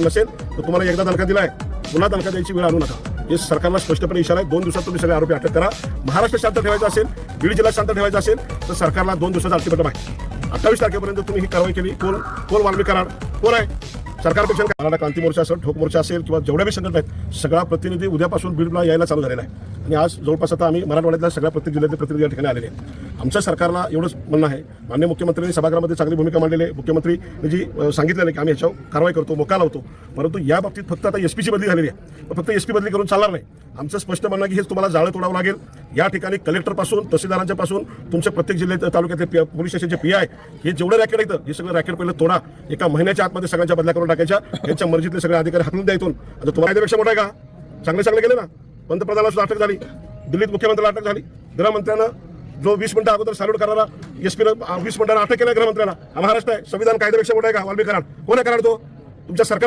उत्पन्न नसेल तर तुम्हाला एकदा दणका आहे पुन्हा दणका द्यायची वेळ आणू नका. हे सरकारला स्पष्टपणे इशारा आहे. दोन दिवसात तुम्ही सगळे आरोपी अटक करा. महाराष्ट्र शांत ठेवायचा असेल बीड जिल्हा शांत ठेवायचा असेल तर सरकारला दोन दिवसाचा अल्टिमेटम आहे अठ्ठावीस तारखेपर्यंत तुम्ही ही कारवाई केली. कोण कोण वाल्मी करार? कोण आहे? सरकारपेक्षा मराठा क्रांती मोर्चा असेल ठोक मोर्चा असेल किंवा जेवढ्या बी संघटना आहेत सगळा प्रतिनिधी उद्यापासून बीडला यायला चालू झालेला आहे. आणि आज जवळपास आता आम्ही मराठवाड्यातल्या सगळ्या प्रत्येक जिल्ह्यातले प्रतिनिधी या ठिकाणी आलेले आहेत. आमच्या सरकारला एवढंच म्हणणं आहे. मान्य मुख्यमंत्र्यांनी सभागृहामध्ये चांगली भूमिका मांडलेली आहे. मुख्यमंत्री जी अ, सांगितलेलं आहे की आम्ही ह्याच्यावर कारवाई करतो मोका लावतो परंतु या बाबतीत फक्त आता एस पीची बदली झालेली आहे. फक्त एस पी बदली करून चालणार नाही. आमचं स्पष्ट म्हणणं की हे तुम्हाला जाळं तोडावं लागेल. या ठिकाणी कलेक्टरपासून तहसीलदारांच्या पासून तुमच्या प्रत्येक जिल्ह्यात तालुक्यातले पोलीस स्टेशनचे पी आय हे जेवढं रॅकेट येतं हे सगळं रॅकेट पहिलं तोडा. एका महिन्याच्या आतमध्ये सगळ्यांच्या बदल्या करून टाकायच्या. यांच्या मर्जीतले सगळे अधिकारी हाकलून द्यायतून आता तुम्हाला कायद्यापेक्षा मोठा आहे का? चांगले चांगले गेले ना. पंतप्रधानाला सुद्धा अटक झाली. दिल्लीत मुख्यमंत्र्याला अटक झाली. गृहमंत्र्यानं जो वीस मिनिटं अगोदर सॅल्यूट करायला एस पीनं वीस मिनिटांना अटक केलं गृहमंत्र्याला. हा महाराष्ट्र आहे. संविधान कायद्यापेक्षा मोठा आहे का? वाल्मी कोण आहे कराड तो? तुमच्या सरकार